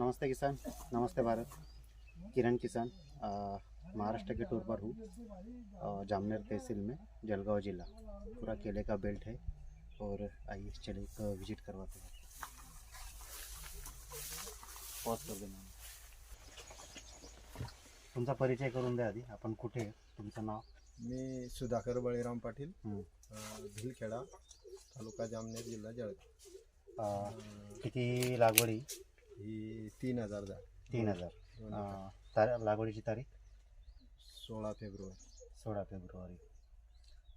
नमस्ते किसान नमस्ते भारत। किरण किसान महाराष्ट्र के टूर पर हूँ जामनेर तहसील में जलगांव जिला। पूरा केले का बेल्ट है और आइए एक विजिट करवाते हैं। पॉज कर देना। तुमचा परिचय करून द्या आधी आपण कुठे आहे? तुमचं नाव? मी सुधाकर बळीराम पाटील हं. अ, भिलखेडा तालुका जामनेर जिल्हा जळगाव. अ, किती लागवडी? ही तीन हजार झाड तीन हजार. दोन अ. तार लागवडीची तारीख? सोळा फेब्रुवारी. सोळा फेब्रुवारी.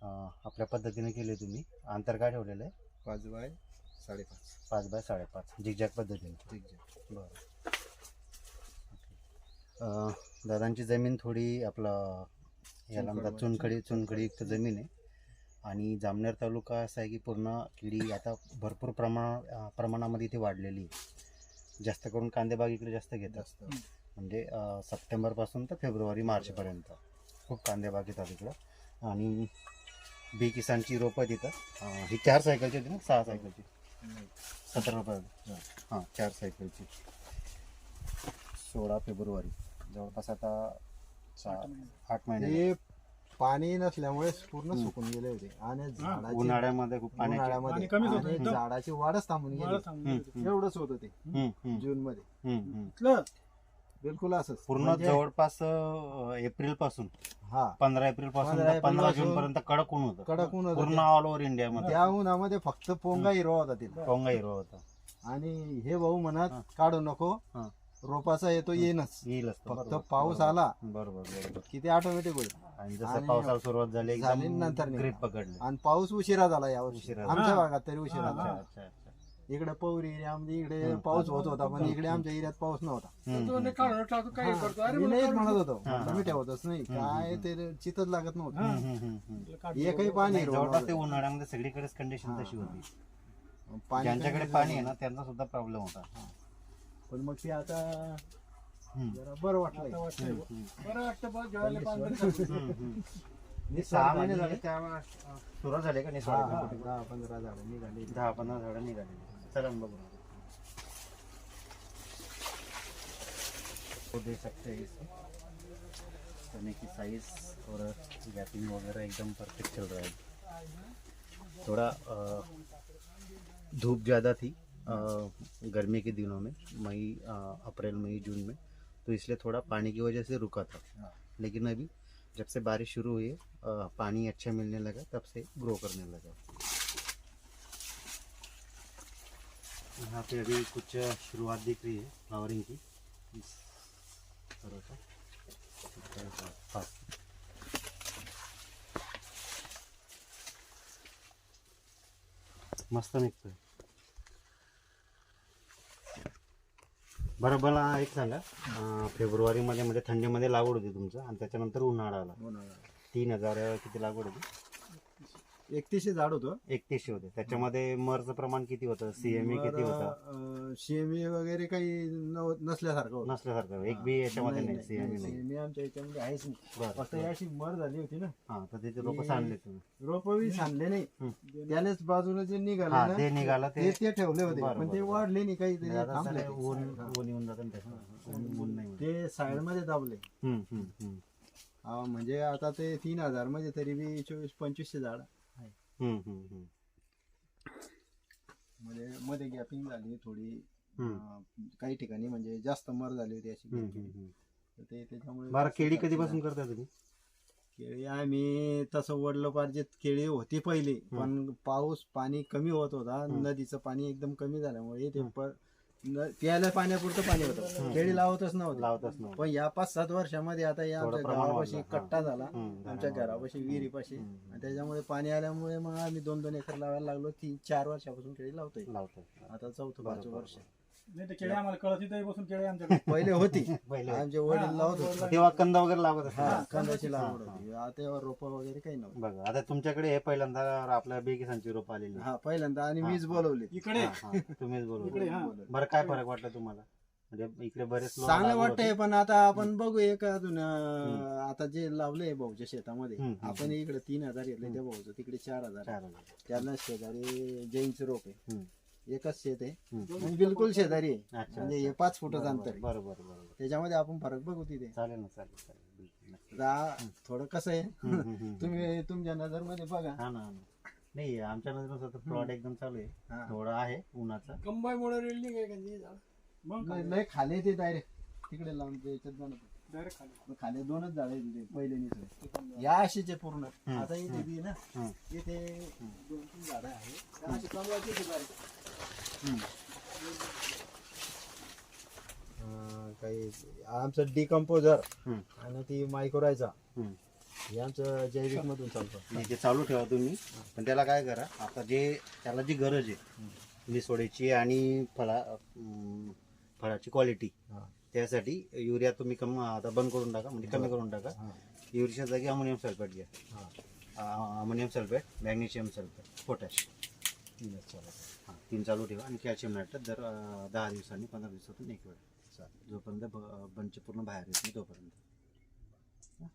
अ, आपल्या पद्धतीने केली तुम्ही. अंतर काय ठेवलेलं आहे? पाच बाय साडेपाच. पाच बाय साडेपाच. झिगझॅग पद्धतीने. ठीक आहे बरं अ, दादांची जमीन थोडी आपलं याला म्हणतात चुनखड चुनखडी चुनखडी युक्त जमीन आहे. आणि जामनेर तालुका असा आहे की पूर्ण किडी आता भरपूर प्रमाण अ, प्रमाणामध्ये इथे वाढलेली आहे. जास्त करून कांदेबाग इकडे जास्त घेतात म्हणजे अ, सप्टेंबरपासून तर फेब्रुवारी मार्चपर्यंत खूप कांदेबाग येतात इकडं. आणि बी किसानची रोपं तिथं. ही चार सायकलची होती ना? सहा सायकलची. सतरा रुपये हां. चार सायकलची सोळा फेब्रुवारी. जवळपास आता आठ महिने. पाणी नसल्यामुळे पूर्ण सुकून गेले होते. आणि झाडाची उन्हाळ्यामध्ये खूप पाण्याची उन्हाळ्यामध्ये पाणी कमीच होतं. आणि एकदम. झाडाची वाढच थांबून मला गेली. एवढंच होतं ते. हम्म, हम्म, जून मध्ये हम्म, हम्म. इथलं. बिलकुल असंच. पूर्ण म्हणजे- जवळपास एप्रिलपासून हा. पंधरा एप्रिलपासून पंधरा तर पंधरा एप्रिलपासून जून पर्यंत कडक ऊन होतं. कडक ऊन होतं. पूर्ण ते. ऑल ओव्हर इंडियामध्ये त्या उन्हामध्ये फक्त पोंगा हिरवा होता तिला कोंगा हिरो होता. आणि हे भाऊ म्हणत हा. काढू नको. हा. रोपाचा येतो येईनच येईलच तो. फक्त बरोबर, पाऊस बरोबर. आला बरोबर बरोबर की ते ऑटोमॅटिक होईल आणि जसं आणि पावसाला सुरुवात झाली झाली एकदम नंतर निघाला. ग्रीप पकडले आणि पाऊस उशिरा झाला यावर्षी उशिरा आमच्या. भागात तरी उशिरा अच्छा झाला अच्छा अच्छा इकडे पौरी एरियामध्ये इकडे हम्म. पाऊस होत होता पण इकडे आमच्या एरियात पाऊस नव्हता हम्म, तो हम्म, काढून टाकतो काही हा, करतो अरे मी मला नाहीच काढून म्हणत होतो हा, म्हटलं मी ठेवतच नाही काय ते चितच लागत नव्हतं हम्म, हम्म, हम्म, हम्म. ठेव. काढतो. एकही पाणी नाही, जवळपास ते. उन्हाळ्यामध्ये सगळीकडेच कंडिशन तशी होती पाणी ज्यांच्याकडे कमी पाणी आहे. ना त्यांचा सुद्धा प्रॉब्लेम होता पण मग ते आता. जरा बरं वाटलं वाटतंय. बरं वाटतं बघ जेवायला. मी सहा महिने झाले. त्या सुरुवात झाली का नाही दहा पंधरा झाडं निघाली. दहा पंधरा झाडं निघालेली चला बघू. सकते हैं चने की साइज और गैपिंग वगैरह एकदम परफेक्ट चल रहा है. थोड़ा अ, धूप ज़्यादा थी. गर्मी के दिनों में मई अप्रैल मई जून में। तो इसलिए थोड़ा पानी की वजह से रुका था। हाँ। लेकिन अभी जब से बारिश शुरू हुई है पानी अच्छा मिलने लगा तब से ग्रो करने लगा। यहाँ पे अभी कुछ शुरुआत दिख रही है फ्लावरिंग की। इस तरह का हाँ मस्त निघतोय बरं मला एक सांगा अं, फेब्रुवारीमध्ये म्हणजे थंडीमध्ये लागवड होती तुमचं आणि त्याच्यानंतर उन्हाळा आला. तीन हजार किती लागवड होती? एकतीसशे झाड होतं. एकतीसशे होते. त्याच्यामध्ये मरचं प्रमाण किती होतं? सीएमए किती होतं? सीएमए वगैरे काही नव- नसल्यासारखं होतं. नसल्यासारखं. एक बी याच्यामध्ये नाही सीएमए नाही आमच्या याच्यामध्ये आहेच नाही. बरं फक्त याची मर झाली होती ना. हा तर तिथे लोक सांडले तुम्ही. रोप बी सांडले नाही. त्यानेच बाजूला जे निघाले हा ना ते निघालं ते ठेवले होते. बरं, पण ते बरं, वाढले नाही काही ते आता थांबले सगळे ऊन ऊन येऊन जातं ना त्याचं. ऊन ऊन नाही होत. ते साईडमध्ये दाबले. हम्म, हम्म, हम्म. हा, म्हणजे आता ते तीन हजारमध्ये तरी बी चोवीस पंचवीसशे झाड आहे हम्म, हम्म, हम्म. म्हणजे मध्ये गॅपिंग झाली थोडी. अं, काही ठिकाणी म्हणजे जास्त मर झाली होती अशी. तर ते त्याच्यामुळे बरं केळी कधीपासून करता तुम्ही? केळी आम्ही तसं वडलोपार्जित केळी होती पहिली पण पाऊस पाणी कमी होत होता नदीचं पाणी एकदम कमी झाल्यामुळे ते प- न- प्यायला पाण्यापुरतं पाणी होतं. केळी लावतच नव्हतं. लावतच नव्हतं. पण या पाच सात वर्षामध्ये आता या आमच्या प्रमाण गावापाशी वाढलं. कट्टा झाला. हम्म, आमच्या घरापाशी विहिरीपाशी. आणि त्याच्यामुळे पाणी आल्यामुळे मग आम्ही दोन दोन एकर लावायला लागलो. तीन चार वर्षापासून केळी लावतोय. लावतात आता चौथं पाचवं वर्ष. नाही तर केळी आम्हाला कळत इथे बसून केळी आमच्याकडे पहिले होती. पहिले. आमचे वडील लावत होते. तेव्हा कंद वगैरे लागत हा असतात कांद्याची लागवड होती. आता रोप वगैरे काही नव्हतं. बघा आता तुमच्याकडे हे पहिल्यांदा आपल्या बेकिसांची रोप आलेली हा पहिल्यांदा आणि वीज बोलवली. इकडे? हा, हा, तुम्हीच बोलू इकडे हा. बरं काय फरक वाटला तुम्हाला? म्हणजे इकडे बरेच लोक चांगलं लागवड वाटतंय. पण आता आपण बघू एक अजून अं, आता जे लावलंय भाऊच्या शेतामध्ये हम्म, हम्म. आपण इकडे तीन हजार घेतले त्या भाऊचं तिकडे चार हजार. चार हजार. त्याला शेजारी जैनचं रोप आहे. हम्म. एकच शेत आहे. आणि बिलकुल शेजारी आहे अच्छा म्हणजे हे पाच फुटाचं अंतर आहे बरोबर बरोबर त्याच्यामध्ये आपण फरक बघू तिथे चालेल ना चालेल चालेल बिलकुल नक्की. आता थोडं कसं आहे हम्म, हम्म, हम्म. तुम्ही तुमच्या नजरमध्ये बघा हा ना हा ना. नाही आमच्या नजरेनुसार प्लॉट एकदम चालू आहे हा. थोडा आहे उन्हाचा कंबाई मुळे रेल्डिंग आहे का नाही झाड? मग लय- लय खाली ते डायरेक्ट तिकडे लावून ते याच्यात बनवतो डायरेक्ट खाली मग खाली दोनच झाडे तिथे पहिले निसरे या अशीचे पूर्ण. आता इथे बी ना हम्म. इथे दोन तीन झाडं आहेत अशी कमळाची आहेत. हम्म. अं, काही आमचं डिकम्पोजर. आणि ती मायक्रोरायचा हम्म. हे आमचं जैविक मधून चालतं नाही ते चालू ठेवा तुम्ही पण त्याला काय करा आता जे त्याला जी गरज आहे मिसोडीची आणि फळा अं, फळाची क्वालिटी हा. त्यासाठी युरिया तुम्ही कम आता बंद करून टाका म्हणजे कमी करून टाका हा. युरियाच्या जागी अमोनियम सल्फेट घ्या हा. Ammonium sulphate magnesium sulphate potash तीनच चालतं. हां तीन चालू ठेवा. आणि कॅल्शियम नायट्रेट दर अं, दहा दिवसांनी पंधरा दिवसातून एक वेळ. चालेल जोपर्यंत ब- बंच पूर्ण बाहेर येत नाही तोपर्यंत.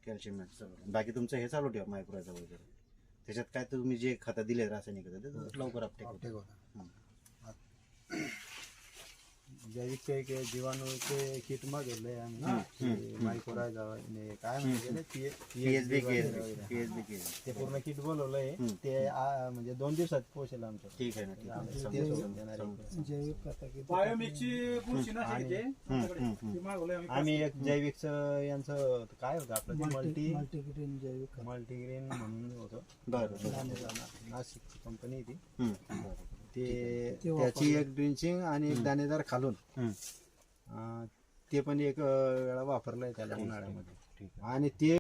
कॅल्शियम नायट्रेट चालू बाकी तुमचं हे चालू ठेवा मायक्रोचा वगैरे. त्याच्यात काय तुम्ही जे खतं दिले रासायनिक खतं ते लवकर अपटेक होतं. अपटेक होतं. जैविकचे एक जीवाणूचे किट मागवले आम्ही हम्म. मायक्रोरायझा काय म्हणजे P H B K P H B K ते पूर्ण किट बोलवलंय. ते म्हणजे दोन दिवसात पोहोचेल आमच्या ठीक आहे ना मागवलंय आम्ही. एक जैविकचं यांचं काय होतं आपलं? मल्टी मल्टीग्रेन जैविक मल्टीग्रेन म्हणून होतं. बरं बरं. ना- नाशिकची कंपनी ती. ते ते त्याची एक ड्रिंचिंग आणि एक दाणेदार खालून. अं, ते पण एक अं, वेळा वापरलंय त्याला उन्हाळ्यामध्ये. ठीक आणि ते